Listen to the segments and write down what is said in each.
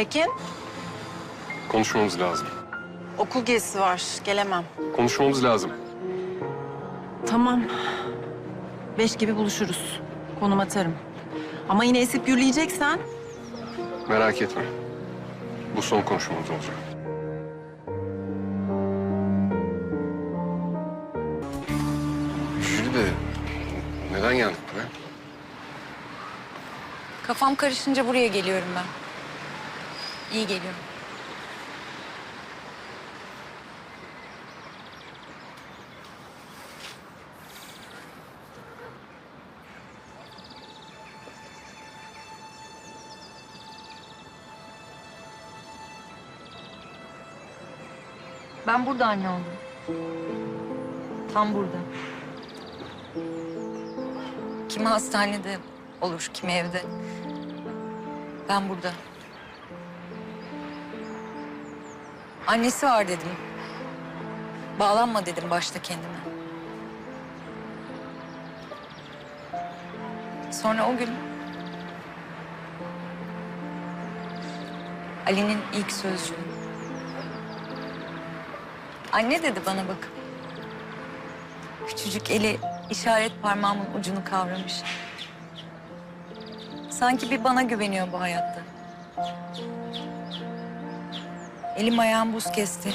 Tekin, Konuşmamız lazım. okul gezisi var. Gelemem. Konuşmamız lazım. Tamam. Beş gibi buluşuruz. Konum atarım. Ama yine esip gürleyeceksen Merak etme. Bu son konuşmamız olacak. Jüri de neden geldik buraya? Kafam karışınca buraya geliyorum ben. İyi geliyor. Ben burada anne oldum. Tam burada. Kimi hastanede olur, kimi evde. Ben burada. Annesi var dedim. Bağlanma dedim başta kendime. Sonra o gün... Ali'nin ilk sözcüğü. Anne dedi bana bakıp. Küçücük eli işaret parmağımın ucunu kavramış. Sanki bir bana güveniyor bu hayatta. Elim ayağım buz kesti.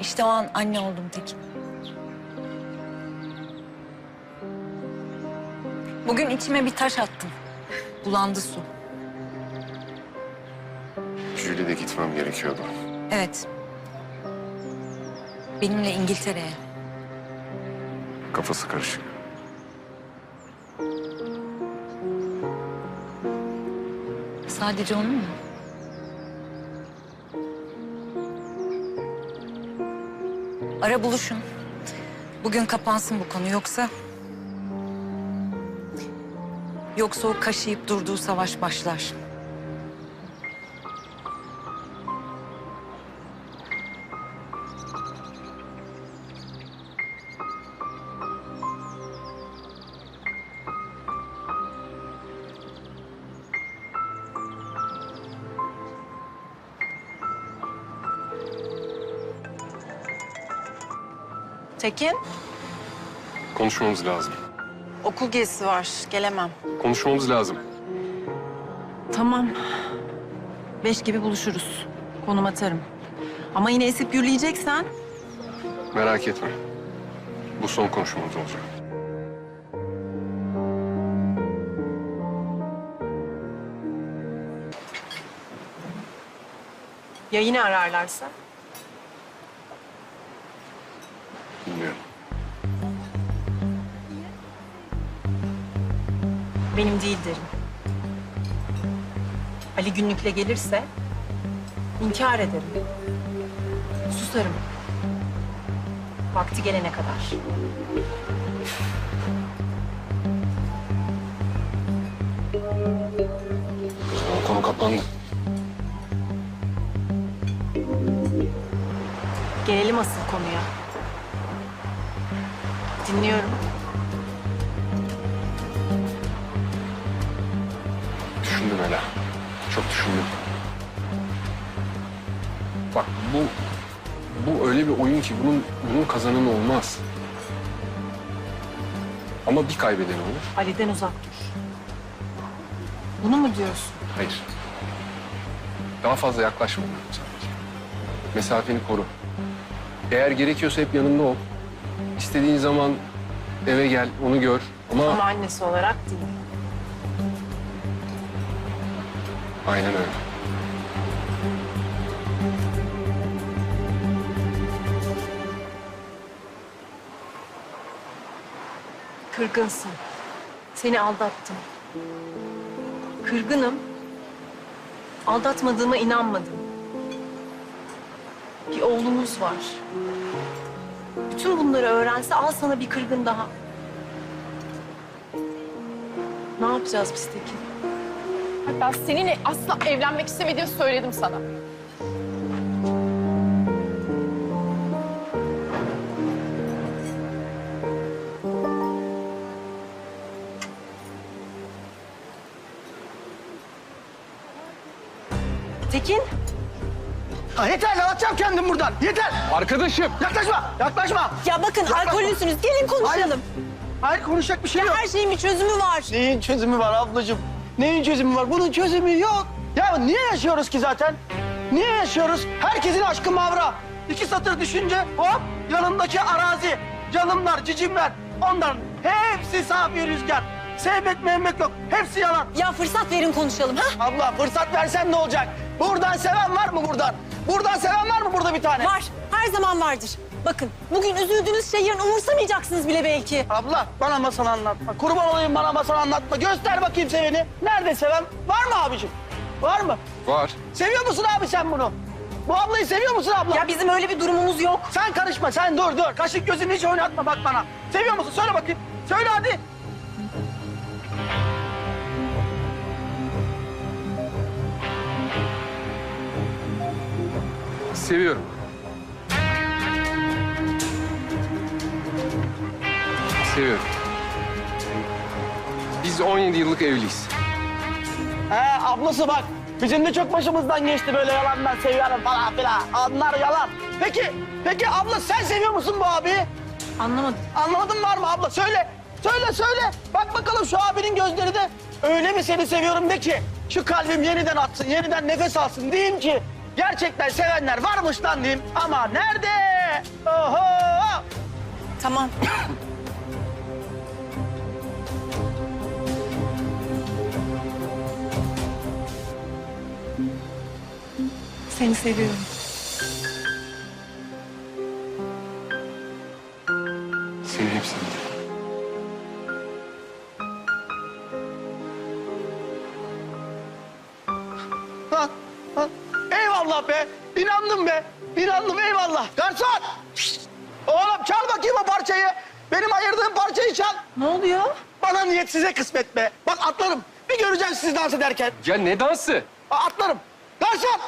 İşte o an anne oldum Tekin. Bugün içime bir taş attım. Bulandı su. Jüri de gitmem gerekiyordu. Evet. Benimle İngiltere'ye. Kafası karışık. Sadece onun mu? Ara buluşun. Bugün kapansın bu konu yoksa... Yoksa o kaşıyıp durduğu savaş başlar. Tekin, Konuşmamız lazım. okul gezisi var. Gelemem. Konuşmamız lazım. Tamam. Beş gibi buluşuruz. Konum atarım. Ama yine esip gürleyeceksen Merak etme. Bu son konuşmamız olacak. ya yine ararlarsa? Benim değil derim. Ali günlükle gelirse inkar ederim. Susarım. Vakti gelene kadar. O zaman konu kapandı. Gelelim asıl konuya. Dinliyorum. Düşündüm Ela. Çok düşündüm. Bak bu bu öyle bir oyun ki bunun bunun kazananı olmaz. Ama bir kaybeden olur. Ali'den uzak dur. Bunu mu diyorsun? Hayır. Daha fazla yaklaşma diyorum sadece. Mesafeni koru. Eğer gerekiyorsa hep yanımda ol. İstediğin zaman eve gel, onu gör. Ama, Ama annesi olarak değil. Aynen öyle. Kırgınsın. Seni aldattım. Kırgınım. Aldatmadığıma inanmadım. Bir oğlumuz var. Bütün bunları öğrense al sana bir kırgın daha. Ne yapacağız biz Tekin? Ben seninle asla evlenmek istemediğimi söyledim sana. Tekin. Ha, yeter lan atacağım kendim buradan. Yeter. Arkadaşım! Yaklaşma. Yaklaşma. Ya bakın alkollüsünüz. Gelin konuşalım. Hayır konuşacak bir şey yok. Her şeyin bir çözümü var. Neyin çözümü var ablacığım? Neyin çözümü var? Bunun çözümü yok. Ya niye yaşıyoruz ki zaten? Niye yaşıyoruz? Herkesin aşkı mavra. İki satır düşünce hop yanındaki arazi, canımlar, cicimler. Onların hepsi safi rüzgar. Sevmek mehmet yok. Hepsi yalan. Ya fırsat verin konuşalım ha? Abla fırsat versen ne olacak? Buradan seven var mı buradan? Buradan seven var mı burada bir tane? Var. Her zaman vardır. Bakın bugün üzüldüğünüz şey yarın umursamayacaksınız bile belki. Abla bana masal anlatma. Kurban olayım bana masal anlatma. Göster bakayım seveni. Nerede seven? Var mı abicim? Var mı? Var. Seviyor musun abi sen bunu? Bu ablayı seviyor musun abla? Ya bizim öyle bir durumumuz yok. Sen karışma sen dur dur. Kaşık gözünü hiç oynatma bak bana. Seviyor musun? Söyle bakayım. Söyle hadi. Seviyorum. Seviyorum. Biz 17 yıllık evliyiz. He ablası bak. Bizim de çok başımızdan geçti böyle yalandan seviyorum falan filan. Onlar yalan. Peki, peki abla sen seviyor musun bu abi? Anlamadım. Anlamadın var mı abla? Söyle. Söyle söyle. Bak bakalım şu abinin gözleri de öyle mi seni seviyorum de ki şu kalbim yeniden atsın, yeniden nefes alsın diyeyim ki gerçekten sevenler varmış lan diyeyim. Ama nerede? Oho! Tamam. Seni seviyorum. Eyvallah be. İnandım be. İnandım eyvallah. Garson! Oğlum çal bakayım o parçayı. Benim ayırdığım parçayı çal. Ne oluyor? Bana niyet size kısmet be. Bak atlarım. Bir göreceğim sizi dans ederken. Ya ne dansı? Atlarım. Garson!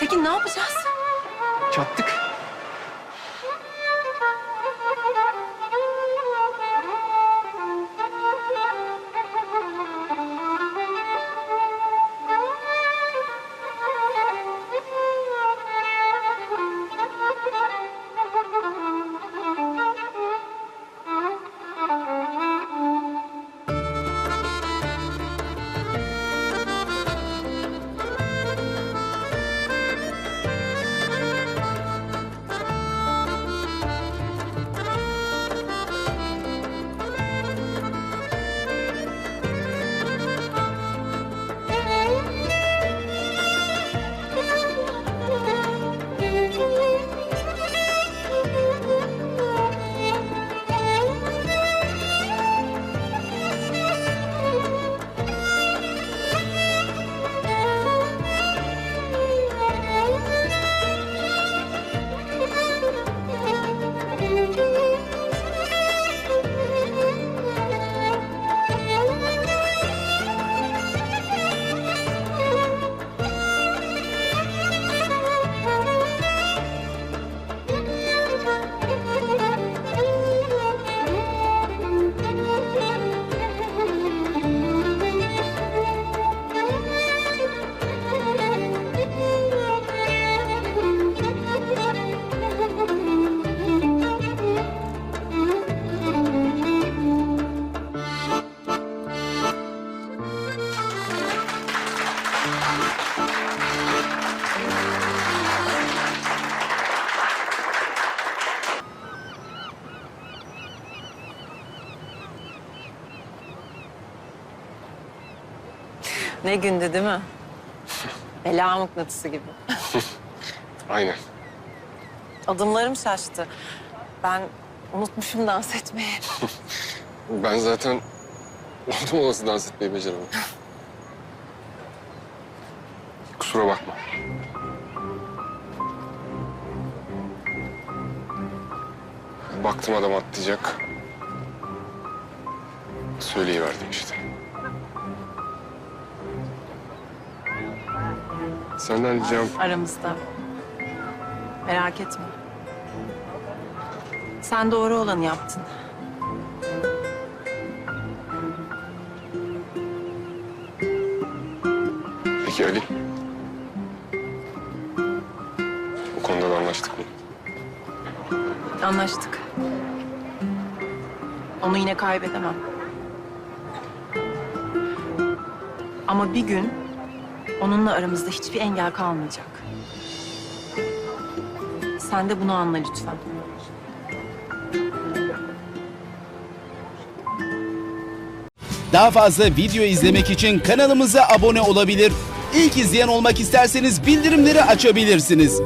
Tekin ne yapacağız? Çattık. Ne gündü değil mi? Bela mıknatısı gibi. Aynen. Adımlarım şaştı. Ben unutmuşum dans etmeyi. Ben zaten oldum olası dans etmeyi beceremem. Kusura bakma. Baktım adam atlayacak. Söyleyiverdim işte. Senden ricam Aramızda. Merak etme. Sen doğru olanı yaptın. Peki Ali? Bu konuda da anlaştık mı? Anlaştık. Onu yine kaybedemem. Ama bir gün onunla aramızda hiçbir engel kalmayacak. Sen de bunu anla lütfen. Daha fazla video izlemek için kanalımıza abone olabilir. İlk izleyen olmak isterseniz bildirimleri açabilirsiniz.